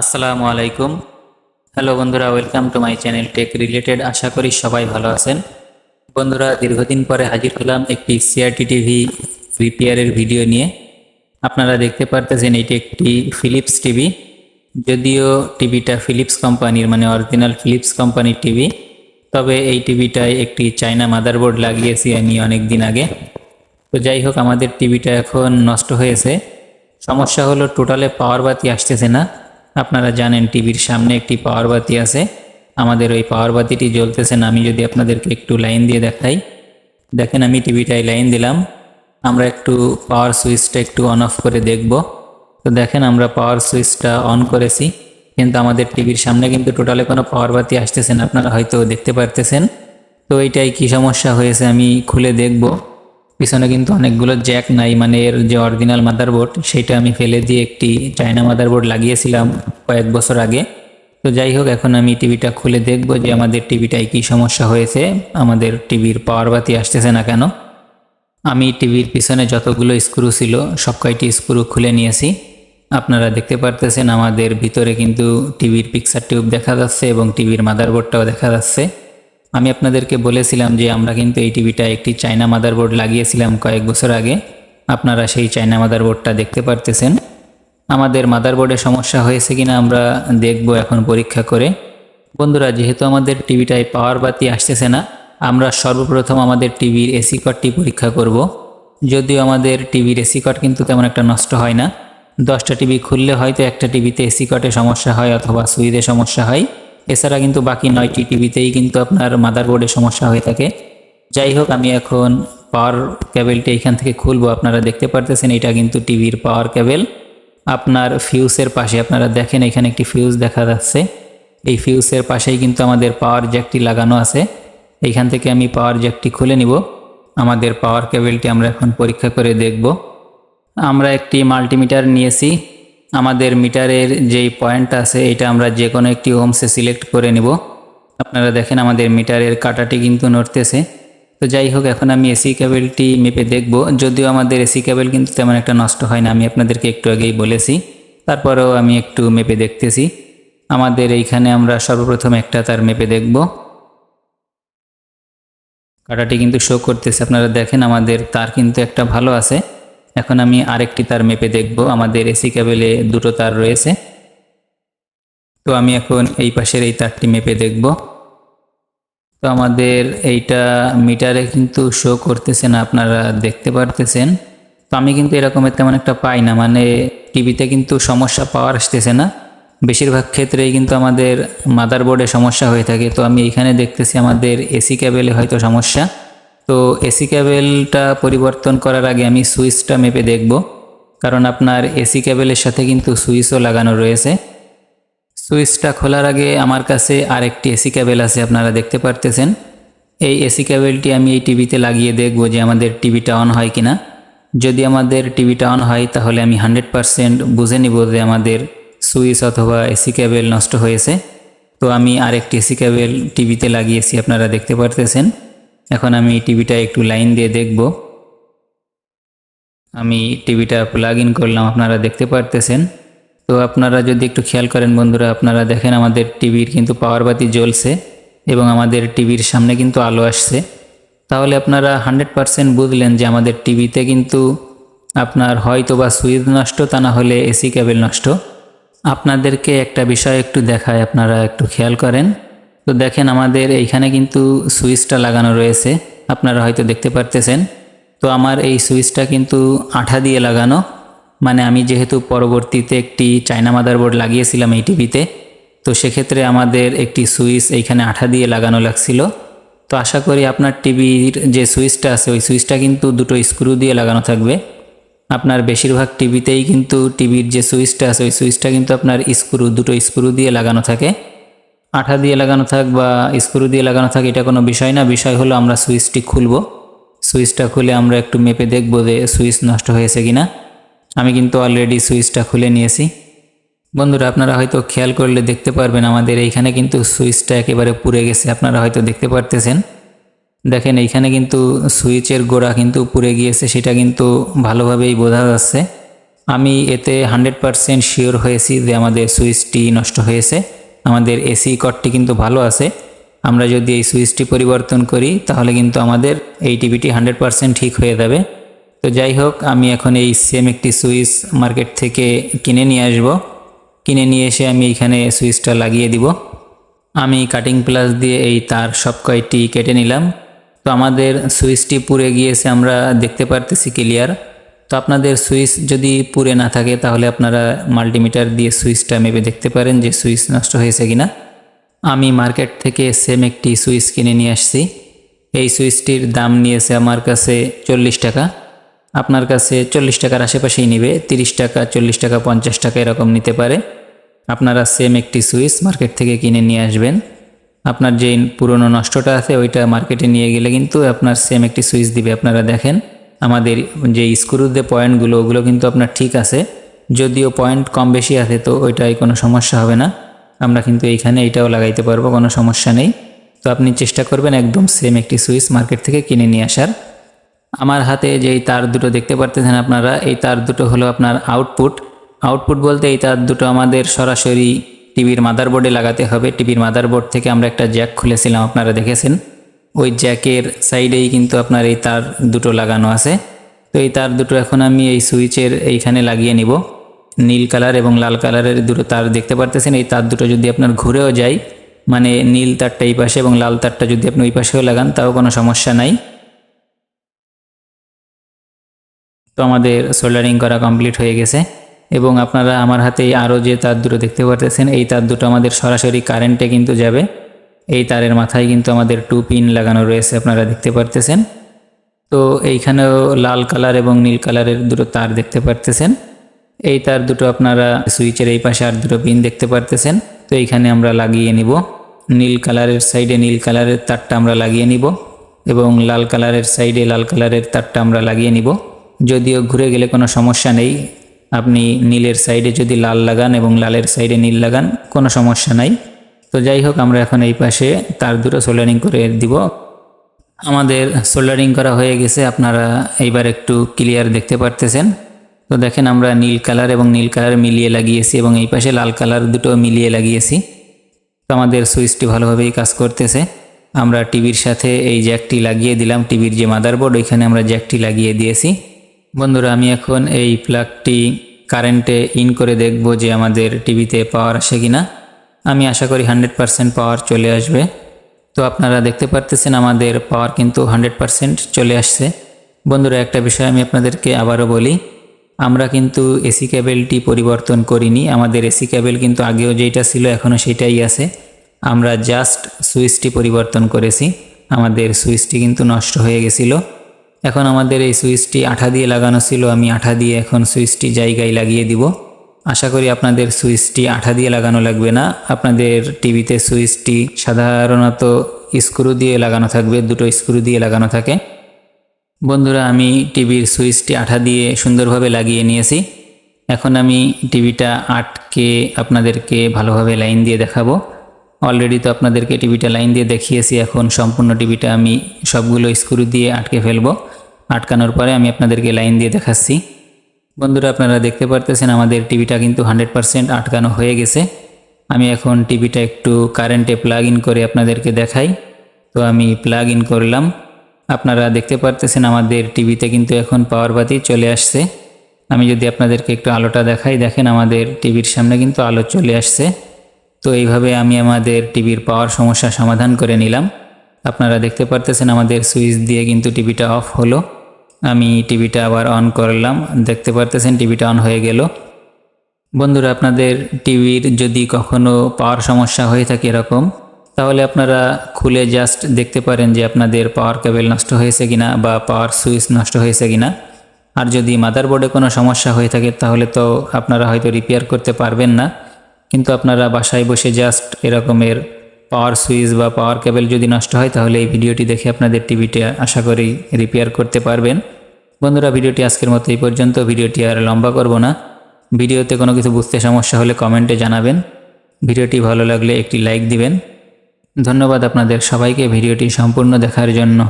আসসালামু আলাইকুম। হ্যালো বন্ধুরা, welcome to my channel tech related. আশা করি সবাই ভালো আছেন। বন্ধুরা, দীর্ঘদিন পরে হাজির হলাম একটি সিআরটি টিভি রিপেয়ারের ভিডিও নিয়ে। আপনারা দেখতে পারতেছেন এটি একটি ফিলিপস টিভি যদিও টিভিটা ফিলিপস কোম্পানির মানে অরিজিনাল ফিলিপস কোম্পানির টিভি তবে এই টিভিটায় একটি চায়না মাদারবোর্ড লাগিয়েছি আমি অনেক দিন আগে। তো যাই হোক, আমাদের টিভিটা এখন নষ্ট হয়েছে। সমস্যা হলো টোটালে পাওয়ার বাতি আসতেছে না। আপনারা জানেন টিভির সামনে একটি পাওয়ার বাতি আছে। আমাদের ওই পাওয়ার বাতিটি জ্বলতেছে না, আমি যদি আপনাদেরকে একটু লাইন দিয়ে দেখাই। দেখেন, আমি টিভিটায় লাইন দিলাম। আমরা একটু পাওয়ার সুইচটা একটু অন অফ করে দেখব। তো দেখেন, আমরা পাওয়ার সুইচটা অন করেছি। কিন্তু আমাদের টিভির সামনে কিন্তু টোটালে কোনো পাওয়ার বাতি আসতেছে না, আপনারা হয়তো দেখতে পারতেছেন। তো এইটাই কি সমস্যা হয়েছে আমি খুলে দেখব। পিছনে কিন্তু অনেকগুলো জ্যাক নাই মানে এর যে অরিজিনাল মাদারবোর্ড সেটা আমি ফেলে দিয়ে একটি চায়না মাদারবোর্ড লাগিয়েছিলাম কয়েক বছর আগে। তো যাই হোক, এখন আমি টিভিটা খুলে দেখব যে আমাদের টিভিটায় কি সমস্যা হয়েছে, আমাদের টিভির পাওয়ার বাতি আসতেছে না কেন। আমি টিভির পিছনে যতগুলো স্ক্রু ছিল, সব কয়টি স্ক্রু খুলে নিয়েছি। আপনারা দেখতে পারতেছেন আমাদের ভিতরে কিন্তু টিভির পিকচার টিউব দেখা যাচ্ছে এবং টিভির মাদারবোর্ডটাও দেখা যাচ্ছে। আমি আপনাদেরকে বলেছিলাম যে আমরা কিন্তু এই টিভিটা একটি চায়না মাদারবোর্ড লাগিয়েছিলাম কয়েক বছর আগে। আপনারা সেই চায়না মাদারবোর্ডটা দেখতে পারতেছেন। আমাদের মাদারবোর্ডে সমস্যা হয়েছে কিনা আমরা দেখব এখন পরীক্ষা করে। বন্ধুরা, যেহেতু আমাদের টিভিটায় পাওয়ার বাতি আসতেছে না, আমরা সর্বপ্রথম আমাদের টিভির এসি কটটি পরীক্ষা করব। যদিও আমাদের টিভির এসি কট কিন্তু তেমন একটা নষ্ট হয় না। দশটা টিভি খুললে হয়তো একটা টিভিতে এসি কটে সমস্যা হয় অথবা সুইচে সমস্যা হয়। এছাড়া কিন্তু বাকি নয়টি টিভিতেই কিন্তু আপনার মাদারবোর্ডে সমস্যা হয়ে থাকে। যাই হোক, আমি এখন পাওয়ার কেবেলটি এখান থেকে খুলবো, আপনারা দেখতে পারতেছেন, এটা কিন্তু টিভির পাওয়ার কেবেল আপনার ফিউজের পাশে আপনারা দেখেন, এখানে একটি ফিউজ দেখা যাচ্ছে। এই ফিউজের পাশেই কিন্তু আমাদের পাওয়ার জ্যাকটি লাগানো আছে। এইখান থেকে আমি পাওয়ার জ্যাকটি খুলে নিব। আমাদের পাওয়ার কেবেলটি আমরা এখন পরীক্ষা করে দেখব। আমরা একটি মাল্টিমিটার নিয়েছি। আমাদের মিটারের যেই পয়েন্ট আছে, এটা আমরা যে কোনো একটি ওমসে সিলেক্ট করে নিব। আপনারা দেখেন আমাদের মিটারের কাটাটি কিন্তু নড়তেছে। তো যাই হোক, এখন আমি এসি কেবেলটি মেপে দেখব। যদিও আমাদের এসি কেবেল কিন্তু তেমন একটা নষ্ট হয় না, আমি আপনাদেরকে একটু আগেই বলেছি। তারপরেও আমি একটু মেপে দেখতেছি। আমাদের এইখানে আমরা সর্বপ্রথম একটা তার মেপে দেখব। কাটাটি কিন্তু শো করতেছে। আপনারা দেখেন আমাদের তার কিন্তু একটা ভালো আছে। এখন আমি আরেকটি তার মেপে দেখব। আমাদের এসি কেবেলে দুটো তার রয়েছে। তো আমি এখন এই পাশের এই তারটি মেপে দেখব। তো আমাদের এইটা মিটারে কিন্তু শো করতেছে না, আপনারা দেখতে পারতেছেন। তো আমি কিন্তু এরকমের তেমন একটা পাই না মানে টিভিতে কিন্তু সমস্যা পাওয়ার আসতেছে না। বেশিরভাগ ক্ষেত্রেই কিন্তু আমাদের মাদারবোর্ডে সমস্যা হয়ে থাকে। তো আমি এখানে দেখতেছি আমাদের এসি কেবেলে হয়তো সমস্যা। তো এসি কেবেলটা পরিবর্তন করার আগে আমি সুইচটা মেপে দেখব, কারণ আপনার এসি কেবেলের সাথে কিন্তু সুইচও লাগানো রয়েছে। সুইচটা খোলার আগে আমার কাছে আরেকটি এসি কেবেল আছে, আপনারা দেখতে পারতেছেন। এই এসি কেবেলটি আমি এই টিভিতে লাগিয়ে দেখব যে আমাদের টিভিটা অন হয় কিনা। যদি আমাদের টিভিটা অন হয়, তাহলে আমি হান্ড্রেড পারসেন্ট বুঝে নিব যে আমাদের সুইচ অথবা এসি কেবেল নষ্ট হয়েছে। তো আমি আরেকটি এসি কেবেল টিভিতে লাগিয়েছি, আপনারা দেখতে পারতেছেন। এখন আমি টিভিটা একটু লাইন দিয়ে দেখব। আমি টিভিটা প্লাগ ইন করলাম, আপনারা দেখতে পারতেছেন। তো আপনারা যদি একটু খেয়াল করেন বন্ধুরা, আপনারা দেখেন আমাদের টিভির কিন্তু পাওয়ার বাতি জ্বলছে এবং আমাদের টিভির সামনে কিন্তু আলো আসছে। তাহলে আপনারা হান্ড্রেড পারসেন্ট বুঝলেন যে আমাদের টিভিতে কিন্তু আপনার হয়তো বা সুইচ নষ্ট, তা না হলে এসি কেবেল নষ্ট। আপনাদেরকে একটা বিষয় একটু দেখায়, আপনারা একটু খেয়াল করেন। তো দেখেন আমাদের এইখানে কিন্তু সুইচটা লাগানো রয়েছে। আপনারা হয়তো দেখতে পারতেছেন। তো আমার এই সুইচটা কিন্তু আঠা দিয়ে লাগানো। মানে আমি যেহেতু পরবর্তীতে একটি চায়না মাদারবোর্ড লাগিয়েছিলাম এই টিভিতে, তো সেক্ষেত্রে আমাদের একটি সুইচ এইখানে আঠা দিয়ে লাগানো লাগছিল। তো আশা করি আপনার টিভির যে সুইচটা আছে, ওই সুইচটা কিন্তু দুটো স্ক্রু দিয়ে লাগানো থাকবে। আপনার বেশিরভাগ টিভিতেই কিন্তু টিভির যে সুইচটা আছে, ওই সুইচটা কিন্তু আপনার স্ক্রু, দুটো স্ক্রু দিয়ে লাগানো থাকে। আঠা দিয়ে লাগানো থাক বা স্ক্রু দিয়ে লাগানো থাক, এটা কোনো বিষয় না। বিষয় হলো আমরা সুইচটি খুলব। সুইচটা খুলে আমরা একটু মেপে দেখব যে সুইচ নষ্ট হয়েছে কিনা। আমি কিন্তু অলরেডি সুইচটা খুলে নিয়েছি। বন্ধুরা, আপনারা হয়তো খেয়াল করলে দেখতে পারবেন, আমাদের এইখানে কিন্তু সুইচটা একেবারে পুড়ে গেছে। আপনারা হয়তো দেখতে পারতেছেন। দেখেন, এইখানে কিন্তু সুইচের গোড়া কিন্তু পুড়ে গিয়েছে, সেটা কিন্তু ভালোভাবেই বোঝা যাচ্ছে। আমি এতে হান্ড্রেড পারসেন্ট শিওর হয়েছি যে আমাদের সুইচটি নষ্ট হয়েছে। আমাদের এসি কটটি কিন্তু ভালো আছে। আমরা যদি এই সুইচটি পরিবর্তন করি, তাহলে কিন্তু আমাদের এই টিভিটি হান্ড্রেড পারসেন্ট ঠিক হয়ে যাবে। তো যাই হোক, আমি এখন এই সেম একটি সুইচ মার্কেট থেকে কিনে নিয়ে আসব। কিনে নিয়ে এসে আমি এইখানে সুইচটা লাগিয়ে দিব। আমি কাটিং প্লাস দিয়ে এই তার সব কয়টি কেটে নিলাম। তো আমাদের সুইচটি পুড়ে গিয়েছে, আমরা দেখতে পারতেছি ক্লিয়ার তো আপনাদের সুইচ যদি পুড়ে না থাকে, তাহলে আপনারা মাল্টিমিটার দিয়ে সুইচটা মেপে দেখতে পারেন যে সুইচ নষ্ট হয়েছে কিনা। আমি মার্কেট থেকে সেম একটি সুইচ কিনে নিয়ে আসছি। এই সুইচটির দাম নিয়েছে আমার কাছে চল্লিশ টাকা। আপনার কাছে চল্লিশ টাকার আশেপাশেই নেবে, তিরিশ টাকা, চল্লিশ টাকা, পঞ্চাশ টাকা এরকম নিতে পারে। আপনারা সেম একটি সুইচ মার্কেট থেকে কিনে নিয়ে আসবেন। আপনার যে পুরনো নষ্টটা আছে, ওইটা মার্কেটে নিয়ে গেলে কিন্তু আপনার সেম একটি সুইচ দিবে, আপনারা দেখেন। আমাদের যে স্ক্রুতে পয়েন্টগুলো ওগুলো কিন্তু আপনার ঠিক আছে। যদিও পয়েন্ট কম বেশি আছে, তো ওইটাই কোনো সমস্যা হবে না। আমরা কিন্তু এইখানে এইটাও লাগাইতে পারব, কোনো সমস্যা নেই। তো আপনি চেষ্টা করবেন একদম সেম একটি সুইচ মার্কেট থেকে কিনে নিয়ে আসার। আমার হাতে যেই তার দুটো দেখতে পারতেছেন আপনারা, এই তার দুটো হলো আপনার আউটপুট আউটপুট বলতে এই তার দুটো আমাদের সরাসরি টিভির মাদারবোর্ডে লাগাতে হবে। টিভির মাদারবোর্ড থেকে আমরা একটা জ্যাক খুলেছিলাম, আপনারা দেখেছেন। ওই জ্যাকের সাইডেই কিন্তু আপনার এই তার দুটো লাগানো আছে। তো এই তার দুটো এখন আমি এই সুইচের এইখানে লাগিয়ে নিব। নীল কালার এবং লাল কালারের দুটো তার দেখতে পারতেছেন। এই তার দুটো যদি আপনার ঘুরেও যায় মানে নীল তারটা এই পাশে এবং লাল তারটা যদি আপনি ওই পাশেও লাগান, তাও কোনো সমস্যা নাই। তো আমাদের সোল্ডারিং করা কমপ্লিট হয়ে গেছে। এবং আপনারা আমার হাতে আরও যে তার দুটো দেখতে পারতেছেন, এই তার দুটো আমাদের সরাসরি কারেন্টে কিন্তু যাবে। এই তারের মাথায় কিন্তু আমাদের টু পিন লাগানো রয়েছে, আপনারা দেখতে পারতেছেন। তো এইখানেও লাল কালার এবং নীল কালারের দুটো তার দেখতে পারতেছেন। এই তার দুটো আপনারা সুইচের এই পাশে আর দুটো পিন দেখতে পারতেছেন। তো এইখানে আমরা লাগিয়ে নিব। নীল কালারের সাইডে নীল কালারের তারটা আমরা লাগিয়ে নিব এবং লাল কালারের সাইডে লাল কালারের তারটা আমরা লাগিয়ে নিব। যদিও ঘুরে গেলে কোনো সমস্যা নেই, আপনি নীলের সাইডে যদি লাল লাগান এবং লালের সাইডে নীল লাগান, কোনো সমস্যা নাই। তো যাই হোক, আমরা এখন এই পাশে তার দুটো সোল্ডারিং করে দিব। আমাদের সোল্ডারিং করা হয়ে গেছে। আপনারা এইবার একটু ক্লিয়ার দেখতে পারতেছেন। তো দেখেন, আমরা নীল কালার এবং নীল কালার মিলিয়ে লাগিয়েছি এবং এই পাশে লাল কালার দুটো মিলিয়ে লাগিয়েছি। তো আমাদের সুইচটি ভালোভাবেই কাজ করতেছে। আমরা টিভির সাথে এই জ্যাকটি লাগিয়ে দিলাম। টিভির যে মাদারবোর্ড ওইখানে আমরা জ্যাকটি লাগিয়ে দিয়েছি। বন্ধুরা, আমি এখন এই প্লাগটি কারেন্টে ইন করে দেখব যে আমাদের টিভিতে পাওয়ার আসে কি না আমি আশা করি হান্ড্রেড পারসেন্ট পাওয়ার চলে আসবে। তো আপনারা দেখতে পারতেছেন আমাদের পাওয়ার কিন্তু হান্ড্রেড পারসেন্ট চলে আসছে। বন্ধুরা, একটা বিষয় আমি আপনাদেরকে আবারও বলি। আমরা কিন্তু এসি ক্যাবেলটি পরিবর্তন করিনি। আমাদের এসি ক্যাবেল কিন্তু আগেও যেটা ছিল, এখনও সেটাই আছে। আমরা জাস্ট সুইচটি পরিবর্তন করেছি। আমাদের সুইচটি কিন্তু নষ্ট হয়ে গেছিল। এখন আমাদের এই সুইচটি আঠা দিয়ে লাগানো ছিল। আমি আঠা দিয়ে এখন সুইচটি জায়গায় লাগিয়ে দিব। আশা করি আপনাদের সুইচটি আঠা দিয়ে লাগানো লাগবে না। আপনাদের টিভিতে সুইচটি সাধারণত স্ক্রু দিয়ে লাগানো থাকবে, দুটো স্ক্রু দিয়ে লাগানো থাকে। বন্ধুরা, আমি টিভির সুইচটি আঠা দিয়ে সুন্দরভাবে লাগিয়ে নিয়েছি। এখন আমি টিভিটা আটকে আপনাদেরকে ভালোভাবে লাইন দিয়ে দেখাবো। অলরেডি তো আপনাদেরকে টিভিটা লাইন দিয়ে দেখিয়েছি, এখন সম্পূর্ণ টিভিটা আমি সবগুলো স্ক্রু দিয়ে আটকে ফেলব। আটকানোর পরে আমি আপনাদেরকে লাইন দিয়ে দেখাচ্ছি। বন্ধুরা, আপনারা দেখতে পারতেছেন আমাদের টিভিটা কিন্তু হান্ড্রেড পারসেন্ট আটকানো হয়ে গেছে। আমি এখন টিভিটা একটু কারেন্টে প্লাগ ইন করে আপনাদেরকে দেখাই। তো আমি প্লাগ ইন করলাম। আপনারা দেখতে পারতেছেন আমাদের টিভিতে কিন্তু এখন পাওয়ার বাতি চলে আসছে। আমি যদি আপনাদেরকে একটু আলোটা দেখাই, দেখেন আমাদের টিভির সামনে কিন্তু আলো চলে আসছে। তো এইভাবে আমি আমাদের টিভির পাওয়ার সমস্যা সমাধান করে নিলাম। আপনারা দেখতে পারতেছেন আমাদের সুইচ দিয়ে কিন্তু টিভিটা অফ হলো। আমি টিভিটা আবার অন করলাম। দেখতে পারতেছেন, টিভিটা অন হয়ে গেল। বন্ধুরা, আপনাদের টিভির যদি কখনো পাওয়ার সমস্যা হয়ে থাকে এরকম, তাহলে আপনারা খুলে জাস্ট দেখতে পারেন যে আপনাদের পাওয়ার কেবেল নষ্ট হয়েছে কিনা বা পাওয়ার সুইচ নষ্ট হয়েছে কিনা। আর যদি মাদারবোর্ডে কোনো সমস্যা হয়ে থাকে, তাহলে তো আপনারা হয়তো রিপেয়ার করতে পারবেন না। কিন্তু আপনারা বাসায় বসে জাস্ট এরকমের পাওয়ার সুইচ বা পাওয়ার কেবল যদি নষ্ট হয়, তাহলে এই ভিডিওটি দেখে আপনাদের টিভিটি আশা করি রিপেয়ার করতে পারবেন। বন্ধুরা, ভিডিওটি আজকের মতো এই পর্যন্ত। ভিডিওটি আর লম্বা করব না। ভিডিওতে কোনো কিছু বুঝতে সমস্যা হলে কমেন্টে জানাবেন। ভিডিওটি ভালো লাগলে একটি লাইক দিবেন। ধন্যবাদ আপনাদের সবাইকে ভিডিওটি সম্পূর্ণ দেখার জন্য।